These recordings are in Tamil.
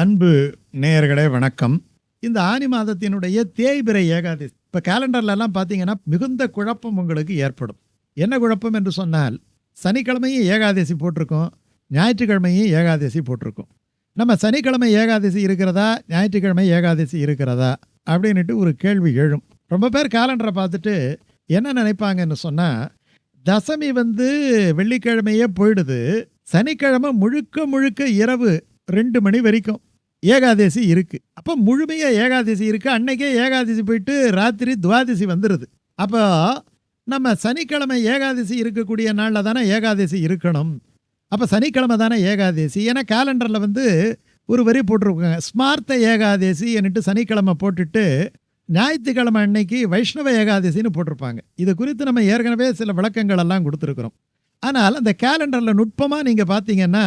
அன்பு நேயர்களே வணக்கம். இந்த ஆனி மாதத்தினுடைய தேய்பிரை ஏகாதசி. இப்போ கேலண்டர்லலாம் பார்த்தீங்கன்னா மிகுந்த குழப்பம் உங்களுக்கு ஏற்படும். என்ன குழப்பம் என்று சொன்னால் சனிக்கிழமையும் ஏகாதசி போட்டிருக்கோம் ஞாயிற்றுக்கிழமையும் ஏகாதசி போட்டிருக்கோம். நம்ம சனிக்கிழமை ஏகாதசி இருக்கிறதா ஞாயிற்றுக்கிழமை ஏகாதசி இருக்கிறதா அப்படின்ட்டு ஒரு கேள்வி எழும். ரொம்ப பேர் கேலண்டரை பார்த்துட்டு என்ன நினைப்பாங்கன்னு சொன்னால் தசமி வந்து வெள்ளிக்கிழமையே போயிடுது சனிக்கிழமை முழுக்க முழுக்க இரவு ரெண்டு மணி வரைக்கும். ஏகாதசி இருக்குது அப்போ முழுமையாக ஏகாதசி இருக்குது அன்னைக்கே ஏகாதசி போயிட்டு ராத்திரி துவாதசி வந்துடுது அப்போ நம்ம சனிக்கிழமை ஏகாதசி இருக்கக்கூடிய நாளில் தானே ஏகாதசி இருக்கணும். அப்போ சனிக்கிழமை தானே ஏகாதசி. ஏன்னா கேலண்டரில் வந்து ஒரு வரி போட்டிருக்காங்க. ஸ்மார்த்த ஏகாதசி என்னட்டு சனிக்கிழமை போட்டுட்டு ஞாயிற்றுக்கிழமை அன்னைக்கு வைஷ்ணவ ஏகாதசின்னு போட்டிருப்பாங்க. இது குறித்து நம்ம ஏற்கனவே சில விளக்கங்கள் எல்லாம் கொடுத்துருக்குறோம். ஆனால் அந்த கேலண்டரில் நுட்பமாக நீங்கள் பார்த்தீங்கன்னா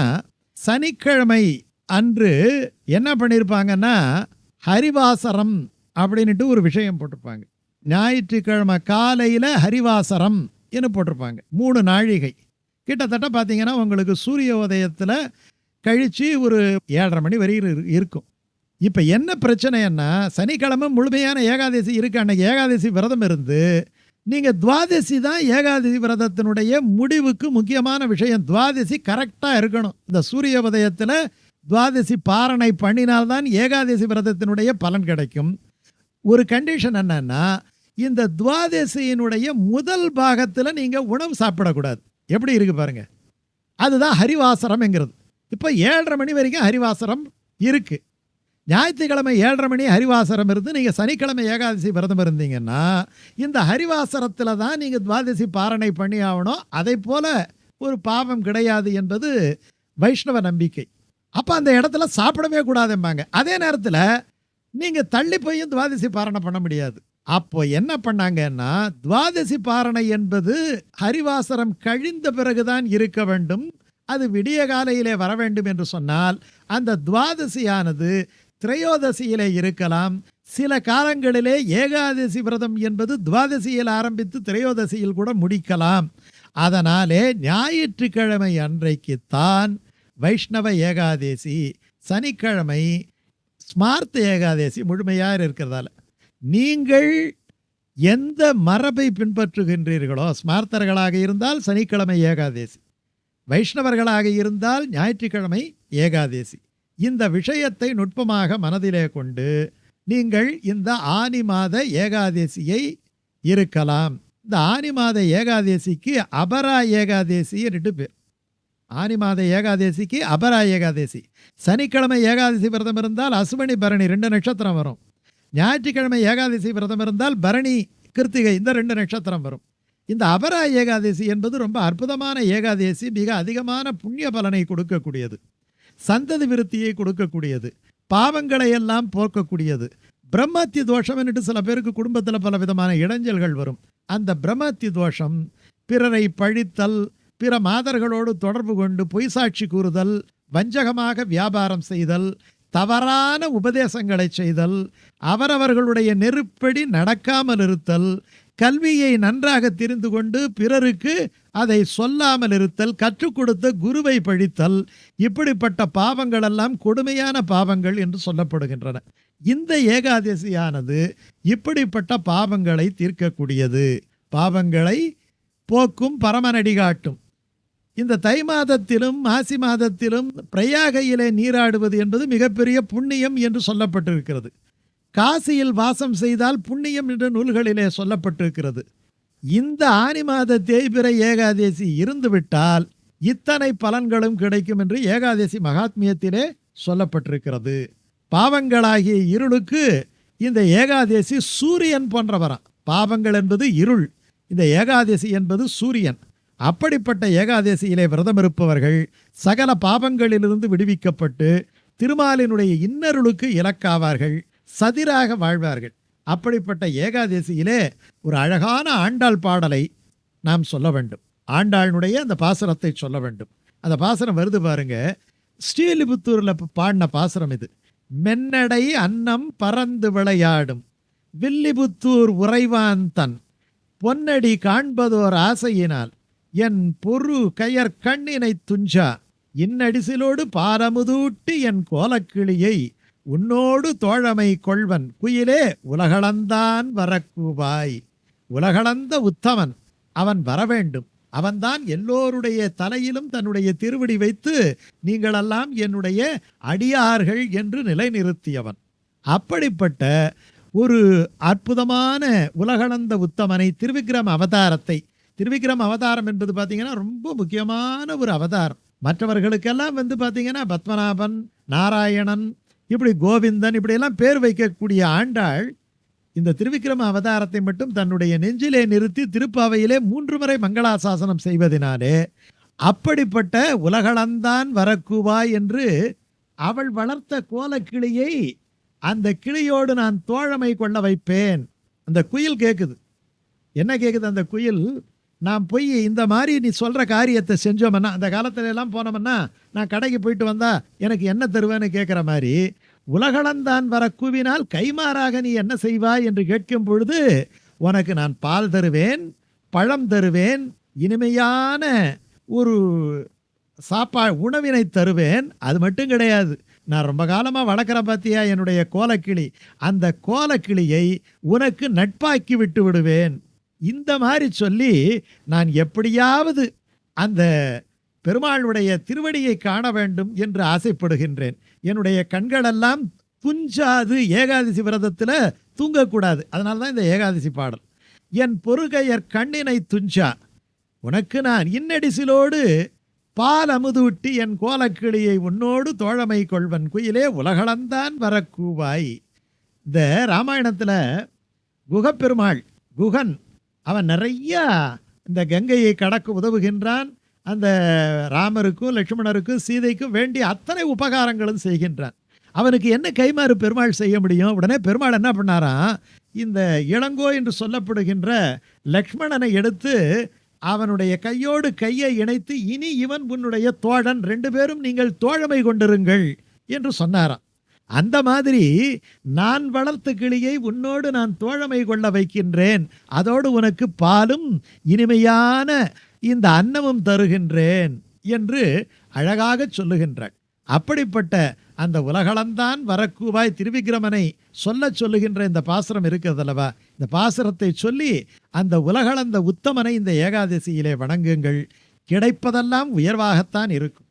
சனிக்கிழமை அன்று என்ன பண்ணியிருப்பாங்கன்னா ஹரிவாசரம் அப்படின்ட்டு ஒரு விஷயம் போட்டிருப்பாங்க. ஞாயிற்றுக்கிழமை காலையில் ஹரிவாசரம் என்று போட்டிருப்பாங்க. மூணு நாழிகை. கிட்டத்தட்ட பார்த்தீங்கன்னா உங்களுக்கு சூரிய உதயத்தில் கழித்து ஒரு ஏழரை மணி வரையும் இரு- இருக்கும். இப்போ என்ன பிரச்சனைன்னா சனிக்கிழமை முழுமையான ஏகாதசி இருக்கு. அன்னைக்கு ஏகாதசி விரதம் இருந்து நீங்கள் துவாதசி தான் ஏகாதசி விரதத்தினுடைய முடிவுக்கு முக்கியமான விஷயம். துவாதசி கரெக்டாக இருக்கணும். இந்த சூரிய உதயத்தில் துவாதசி பாரணை பண்ணினால்தான் ஏகாதசி விரதத்தினுடைய பலன் கிடைக்கும். ஒரு கண்டிஷன் என்னன்னா இந்த துவாதசியினுடைய முதல் பாகத்தில் நீங்கள் உணவு சாப்பிடக்கூடாது. எப்படி இருக்கு பாருங்க. அதுதான் ஹரிவாசரம்ங்கிறது இப்போ ஏழரை மணி வரைக்கும் ஹரிவாசரம் இருக்கு. ஞாயிற்றுக்கிழமை ஏழரை மணி ஹரிவாசரம் இருந்து நீங்கள் சனிக்கிழமை ஏகாதசி விரதம் இருந்தீங்கன்னா இந்த ஹரிவாசரத்தில் தான் நீங்கள் துவாதசி பாரணை பண்ணி ஆகணும் அதை போல் ஒரு பாவம் கிடையாது என்பது வைஷ்ணவ நம்பிக்கை. அப்போ அந்த இடத்துல சாப்பிடவே கூடாதும்பாங்க. அதே நேரத்தில் நீங்கள் தள்ளி போயும் துவாதசி பாரணை பண்ண முடியாது. அப்போ என்ன பண்ணாங்கன்னா துவாதசி பாரணை என்பது ஹரிவாசரம் கழிந்த பிறகுதான் இருக்க வேண்டும். அது விடிய காலையிலே வர வேண்டும் என்று சொன்னால் அந்த துவாதசியானது திரையோதசியிலே இருக்கலாம். சில காலங்களிலே ஏகாதசி விரதம் என்பது துவாதசியில் ஆரம்பித்து திரையோதசியில் கூட முடிக்கலாம். அதனாலே ஞாயிற்றுக்கிழமை அன்றைக்குத்தான் வைஷ்ணவ ஏகாதேசி சனிக்கிழமை ஸ்மார்த்த ஏகாதேசி முழுமையாக இருக்கிறதால. நீங்கள் எந்த மரபை பின்பற்றுகின்றீர்களோ ஸ்மார்த்தர்களாக இருந்தால் சனிக்கிழமை ஏகாதேசி. வைஷ்ணவர்களாக இருந்தால் ஞாயிற்றுக்கிழமை ஏகாதேசி. இந்த விஷயத்தை நுட்பமாக மனதிலே கொண்டு நீங்கள் இந்த ஆனி மாத ஏகாதேசியை இருக்கலாம். இந்த ஆனி மாத ஏகாதேசிக்கு அபரா ஏகாதேசி ரெண்டு பேர். ஆனி மாத ஏகாதேசிக்கு அபரா ஏகாதேசி. சனிக்கிழமை ஏகாதசி விரதம் இருந்தால் அசுவனி பரணி ரெண்டு நட்சத்திரம் வரும். ஞாயிற்றுக்கிழமை ஏகாதசி விரதம் இருந்தால் பரணி கிருத்திகை இந்த ரெண்டு நட்சத்திரம் வரும். இந்த அபரா ஏகாதசி என்பது ரொம்ப அற்புதமான ஏகாதசி மிக அதிகமான புண்ணிய பலனை கொடுக்கக்கூடியது. சந்ததி விருத்தியை கொடுக்கக்கூடியது. பாவங்களை எல்லாம் போக்கக்கூடியது. பிரம்மத்தி தோஷம் என்று சில பேருக்கு குடும்பத்தில் பல விதமான இடைஞ்சல்கள் வரும். அந்த பிரம்மத்தி தோஷம் பிறரை பழித்தல் பிற மாதர்களோடு தொடர்பு கொண்டு பொய் சாட்சி கூறுதல் வஞ்சகமாக வியாபாரம் செய்தல் தவறான உபதேசங்களை செய்தல் அவரவர்களுடைய நெருப்படி நடக்காமல் இருத்தல் கல்வியை நன்றாக தெரிந்து கொண்டு பிறருக்கு அதை சொல்லாமல் இருத்தல் கற்றுக் கொடுத்த குருவை பழித்தல் இப்படிப்பட்ட பாவங்கள் எல்லாம் கொடுமையான பாவங்கள் என்று சொல்லப்படுகின்றன. இந்த ஏகாதசியானது இப்படிப்பட்ட பாவங்களை தீர்க்கக்கூடியது. பாவங்களை போக்கும் பரமனடி காட்டும். இந்த தை மாதத்திலும் மாசி மாதத்திலும் பிரயாகையிலே நீராடுவது என்பது மிகப்பெரிய புண்ணியம் என்று சொல்லப்பட்டிருக்கிறது. காசியில் வாசம் செய்தால் புண்ணியம் என்ற நூல்களிலே சொல்லப்பட்டிருக்கிறது. இந்த ஆனி மாத தேய்பிரை ஏகாதேசி இருந்துவிட்டால் இத்தனை பலன்களும் கிடைக்கும் என்று ஏகாதசி மகாத்மியத்திலே சொல்லப்பட்டிருக்கிறது. பாவங்களாகிய இருளுக்கு இந்த ஏகாதேசி சூரியன் போன்றவராம் பாவங்கள் என்பது இருள். இந்த ஏகாதசி என்பது சூரியன். அப்படிப்பட்ட ஏகாதசியிலே விரதம் இருப்பவர்கள் சகல பாபங்களிலிருந்து விடுவிக்கப்பட்டு திருமாலினுடைய இன்னருளுக்கு இலக்காவார்கள் சதிராக வாழ்வார்கள். அப்படிப்பட்ட ஏகாதசியிலே ஒரு அழகான ஆண்டாள் பாடலை நாம் சொல்ல வேண்டும். ஆண்டாளினுடைய அந்த பாசுரத்தை சொல்ல வேண்டும். அந்த பாசுரம் வருது பாருங்க. ஸ்ரீலிபுத்தூரில் பாடின பாசுரம் இது. மென்னடை அன்னம் பறந்து விளையாடும் வில்லிபுத்தூர் உறைவான் தன் பொன்னடி காண்பதோர் ஆசையினால் என் பொறு கயர் கண்ணினை துஞ்சா. இன்னடிசிலோடு பாரமுதூட்டி என் கோலக்கிளியை. உன்னோடு தோழமை கொள்வன். குயிலே உலகளந்தான் வரக்கூவாய். உலகளந்த உத்தமன். அவன் வரவேண்டும். அவன்தான் எல்லோருடைய தலையிலும் தன்னுடைய திருவடி வைத்து நீங்களெல்லாம் என்னுடைய அடியார்கள் என்று நிலைநிறுத்தியவன். அப்படிப்பட்ட ஒரு அற்புதமான உலகளந்த உத்தமனை திருவிக்ரம் அவதாரத்தை திருவிக்ரம் அவதாரம் என்பது பார்த்தீங்கன்னா ரொம்ப முக்கியமான ஒரு அவதாரம். மற்றவர்களுக்கெல்லாம் வந்து பார்த்தீங்கன்னா பத்மநாபன் நாராயணன் இப்படி கோவிந்தன் இப்படியெல்லாம் பேர் வைக்கக்கூடிய ஆண்டாள் இந்த திருவிக்கிரம அவதாரத்தை மட்டும் தன்னுடைய நெஞ்சிலே நிறுத்தி திருப்பாவையிலே மூன்று முறை மங்களாசாசனம் செய்வதினாலே அப்படிப்பட்ட உலகளந்தான் வரக்கூவாய் என்று அவள் வளர்த்த கோலக்கிளியை அந்த கிளியோடு நான் தோழமை கொள்ள வைப்பேன். அந்த குயில் கேட்குது என்ன கேட்குது அந்த குயில்? நான் போய் இந்த மாதிரி நீ சொல்கிற காரியத்தை செஞ்சோம்னா அந்த காலத்துல எல்லாம் போனோம்னா நான் கடைக்கு போயிட்டு வந்தா எனக்கு என்ன தருவேன்னு கேட்குற மாதிரி உலகளந்தான் வர கூவினால் கைமாறாக நீ என்ன செய்வாய் என்று கேட்கும் பொழுது உனக்கு நான் பால் தருவேன் பழம் தருவேன் இனிமையான ஒரு சாப்பா உணவினை தருவேன். அது மட்டும் கிடையாது. நான் ரொம்ப காலமாக வளர்க்குற பார்த்தியா என்னுடைய கோலக்கிளி. அந்த கோலக்கிளியை உனக்கு நட்பாக்கி விட்டு விடுவேன். இந்த மாதிரி சொல்லி நான் எப்படியாவது அந்த பெருமாளுடைய திருவடியை காண வேண்டும் என்று ஆசைப்படுகின்றேன். என்னுடைய கண்களெல்லாம் துஞ்சாது ஏகாதசி விரதத்தில் தூங்கக்கூடாது. அதனால தான் இந்த ஏகாதசி பாடல். என் பொறுகையர் கண்ணினை துஞ்சா. உனக்கு நான் இன்னடிசிலோடு பால் அமுதூட்டி என் கோலக்கிளியை உன்னோடு தோழமை கொள்வன் குயிலே உலகளந்தான் வரக்கூவாய். இந்த ராமாயணத்தில் குகப்பெருமாள் குகன் அவன் நிறையா இந்த கங்கையை கடக்க உதவுகின்றான். அந்த ராமருக்கும் லட்சுமணருக்கும் சீதைக்கும் வேண்டிய அத்தனை உபகாரங்களும் செய்கின்றான். அவனுக்கு என்ன கைமாறு பெருமாள் செய்ய முடியும்? உடனே பெருமாள் என்ன பண்ணாராம்? இந்த இளங்கோ என்று சொல்லப்படுகின்ற லக்ஷ்மணனை எடுத்து அவனுடைய கையோடு கையை இணைத்து இனி இவன் உன்னுடைய தோழன். ரெண்டு பேரும் நீங்கள் தோழமை கொண்டிருங்கள் என்று சொன்னாராம். அந்த மாதிரி நான் வளர்த்த கிளியை உன்னோடு நான் தோழமை கொள்ள வைக்கின்றேன். அதோடு உனக்கு பாலும் இனிமையான இந்த அன்னமும் தருகின்றேன் என்று அழகாக சொல்லுகின்றாள். அப்படிப்பட்ட அந்த உலகளந்தான் வரக்கூவாய் திருவிக்கிரமனை சொல்ல சொல்லுகின்ற இந்த பாசுரம் இருக்கிறதல்லவா? இந்த பாசுரத்தை சொல்லி அந்த உலகளந்த உத்தமனை இந்த ஏகாதசியிலே வணங்குங்கள். கிடைப்பதெல்லாம் உயர்வாகத்தான் இருக்கும்.